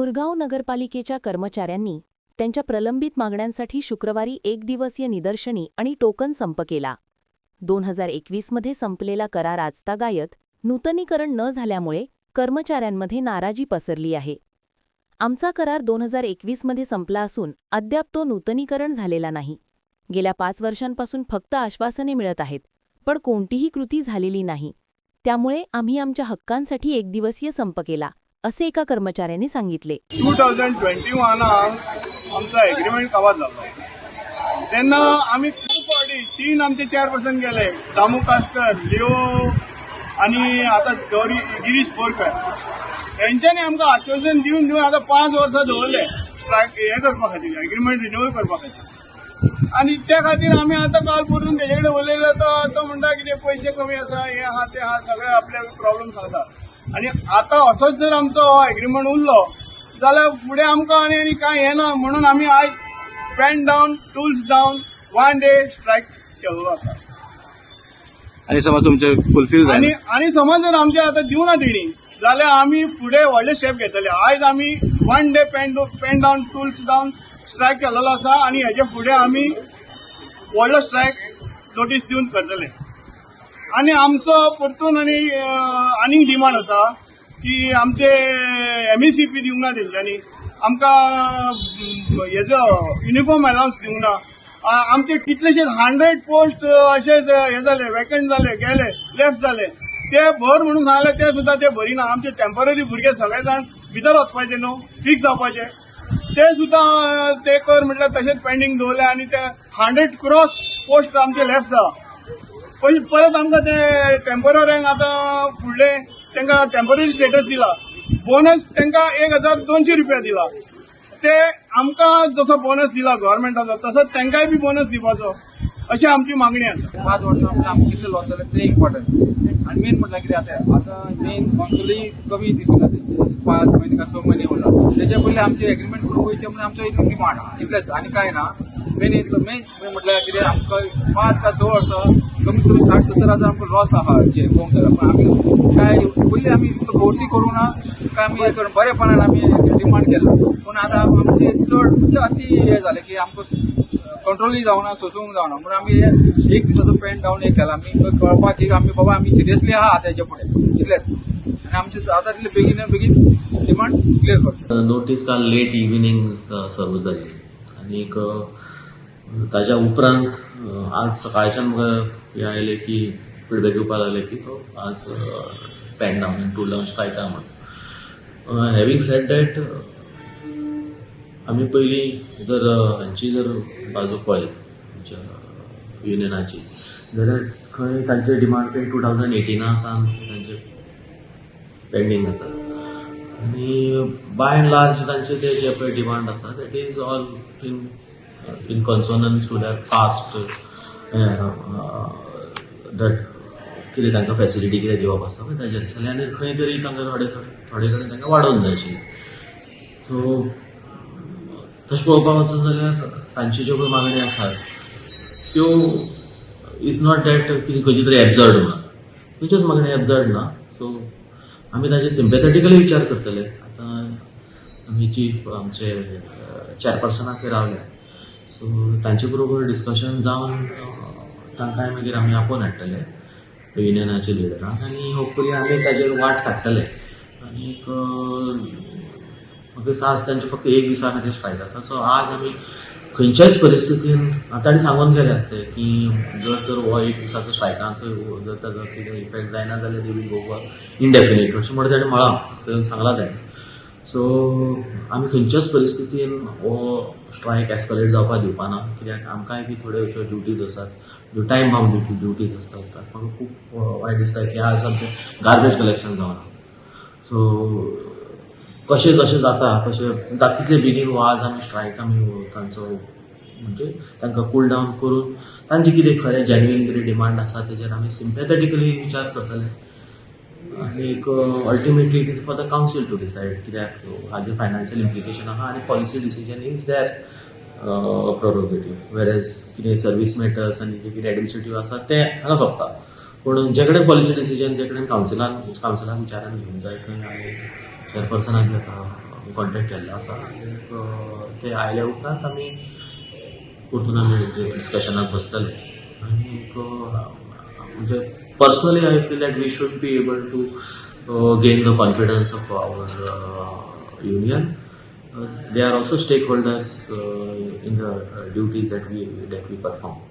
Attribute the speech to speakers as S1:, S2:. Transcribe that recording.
S1: मुरगाव नगरपालिकेच्या कर्मचाऱ्यांनी त्यांच्या प्रलंबित मागण्यांसाठी शुक्रवारी एक दिवसीय निदर्शनी आणि टोकन संप केला. दोन हजार एकवीसमध्ये संपलेला करार आजतागायत नूतनीकरण न झाल्यामुळे कर्मचाऱ्यांमध्ये नाराजी पसरली आहे. आमचा करार दोन हजार एकवीसमध्ये संपला असून अद्याप तो नूतनीकरण झालेला नाही. गेल्या पाच वर्षांपासून फक्त आश्वासने मिळत आहेत पण कोणतीही कृती झालेली नाही. त्यामुळे आम्ही आमच्या हक्कांसाठी एकदिवसीय संप केला. असे एका कर्मचाऱ्याने सांगितले.
S2: टू थाउजंड ट्वेंटी वनाक आमचो एग्रीमेंट कवर झाला तेन्ना आमी खूब फावटी तीन आमचे चेअरपर्सन गेले. दामू कास्कर लिओ आनी आतां गौरी गिरीश बोरकर. त्यांच्यानी आमकां आश्वासन दिवन दिवन आतां पांच वर्सां दवरले हे हें करपा खातीर एग्रीमेंट रिन्यूवल करपा खातीर आनी त्या खातीर आमी आतां काल परून तेजे कडेन उलयलो तो तो म्हणटा कितें पयशे कमी आसा हे आहा ते आहा सगळे आपले प्रॉब्लेम सांगता आनी आतां असोच जर आमचो हो एग्रीमेंट उरलो जाल्यार फुडें आमकां आनी आनी कांय येना म्हणून आमी आयज pen down tools down one day strike केल्लो आसा
S3: आणि समज तुमचे फुलफिल
S2: आनी आनी समज जर आमचे आतां दिवना तेणी जाल्यार आमी फुडें व्हडले स्टेप घेतले आयज आमी one day pen pen down tools down strike केलेलो आसा आनी हेजे फुडें आमी व्हडलो स्ट्रायक नोटीस दिवन करतले. आनी आमचो परतून आनी आनीक डिमांड आसा की आमचे एमईसीपी दिवंक ना तेंच्यांनी आमकां हेजो युनिफॉर्म अलावन्स दिवंक ना आमचे कितलेशेच हंड्रेड पोस्ट अशेच हे जाले वेकंट जाले गेले लेफ्ट जाले ते भर म्हणून सांगले ते सुद्दां ते भरिना आमचे टेंपररी भुरगे सगळे जाण भितर वचपाचे न्हू फिक्स जावपाचे ते सुद्दां ते कर म्हटल्यार तशेंच पेंडींग दवरले आनी ते हंड्रेड क्रॉस पोस्ट आमचे लेफ्ट जा पयलीं परत आमकां ते टेम्परऱ्यांक आतां फुडले तांकां टेंपररी स्टेटस दिला. बोनस तांकां एक हजार दोनशे रुपया दिला. ते आमकां जसो बोनस दिला गव्हर्मेंटाचो तसोच तांकांय बी बोनस दिवपाचो अशी आमची मागणी आसा
S4: पाच वर्सां म्हटल्यार आमकां कितले लॉस जाले ते इम्पॉर्टंट आनी मेन म्हटल्यार कितें आतां आतां मेन कॉन्सुलूय कमी दिसून येता पांच म्हयने का स म्हयने उरला तेच्या पयलीं आमचे एग्रीमेंट करून वयचे म्हणून आमचो एक डिमांड आहा इतलेंच आनी कांय ना मेन इतलो मेन मेन म्हटल्यार कितें आमकां पांच का स वर्सां कमीत कमी साठ सत्तर हजार आमकां लॉस आहा जे पळोवंक पूण आमी काय पयलीं आमी इतलो फोर्सी करूं ना काय आमी हें करून बरेपणान आमी डिमांड केला. पूण आतां आमचे चड म्हणजे अति हे जालें की आमकां कंट्रोलूय जावना सोसूंक जावना म्हणून आमी एक दिसाचो पेन डावन एक केला. आमी कळपाक की आमी बाबा आमी सिरियसली आहा तेच्या फुडें इतलेंच आनी आमचे आतां तितले बेगीन बेगीन डिमांड क्लियर करता.
S5: नोटीस काल लेट इव्हिनिंग सर्व जाली आनीक ताज्या उपरांत आज सकाळच्यान म्हाका हे आयलें की फिडबॅक येवपाक लागले की तो आज पॅन डावन टू डावन स्ट्रायका म्हण. म्हणून हॅविंग सेट दॅट आमी पयलीं जर हांची जर बाजू पळयत आमच्या युनियनाची जाल्यार खंय तांचे डिमांड पे टू थावजंड एटिना सावन तांचे पेंडींग आसा. आनी बाय एंड लार्ज तांचे ते जे पळय डिमांड आसा that is all in in consonance to that caste that कितें तांकां फॅसिलिटी कितें दिवप आसता पळय ताजेर आशिल्लें आनी खंय तरी तांकां थोडे थोडे कडेन तांकां वाडोवन जाय आशिल्लें सो तशें पळोवपाक वचत जाल्यार तांच्यो ज्यो पळय मागणी आसात त्यो इज नॉट दॅट कितें खंयची तरी एबजर्ड म्हणून खंयच्योच मागणी एबजर्ड ना. सो आमी ताजे सिम्पॅथेटिकली विचार करतले आतां आमी जी आमचे चेअरपर्सनाक ते रावले. सो तांचे बरोबर डिस्कशन जावन तांकांय मागीर आमी आपोवन हाडटले युनियनाच्या लिडरांक आनी होपफुली आमी ताजेर वाट काडटले आनीक म्हाका दिसता आज तांचे फक्त एक दिसा खातीर स्ट्रायक आसा सो आज आमी खंयच्याच परिस्थितीन ताणें सांगून गेल्यात ते की जर तर हो एक दिसाचो हो, स्ट्रायकांचो जर ताजो कितें इफेक्ट जायना जाल्यार they will go for indefinite अशें म्हणून ताणें म्हळां थंय सांगलां ताणें सो आमी खंयच्याच परिस्थितीन हो स्ट्रायक एस्कलेट जावपाक दिवपाना. कित्याक? आमकांय बी थोड्यो अश्यो ड्युटीज आसात. ज्यो टायम बाउंड ड्युटीज आसतात. ताका खूब हो, वायट दिसता की आज आमचें गार्बेज कलेक्शन जावना. सो कशें जशें जाता तशें जाता तितले बेगीन हो आज आमी स्ट्रायक आमी तांचो म्हणजे तांकां कूल डावन करून तांचे कितें खरें जेन्युइन कितें डिमांड आसा तेजेर आमी सिम्पॅथेटिकली विचार करतले. आनीक ultimately it is for the council to decide कित्याक हाजें फायनान्शियल इम्प्लिकेशन आहा आनी policy decision is their prerogative वेरेज कितें सर्वीस मॅटर्स आनी जे कितें एडमिनिस्ट्रेटीव आसा ते हांगा सोंपता. पूण जे कडेन पॉलिसी डिसिजन जे कडेन कावन्सिलान कावन्सिलान विचारान घेवंक जाय थंय आमी चेअरपर्सनाक घेता कॉन्टेक्ट केल्लो आसा आनीक ते आयल्या उपरांत आमी परतून आमी डिस्कशनाक बसतले. आनीक personally, I feel that we should be able to uh, gain the confidence of our uh, union. Uh, they are also stakeholders uh, in the uh, duties that we that we perform.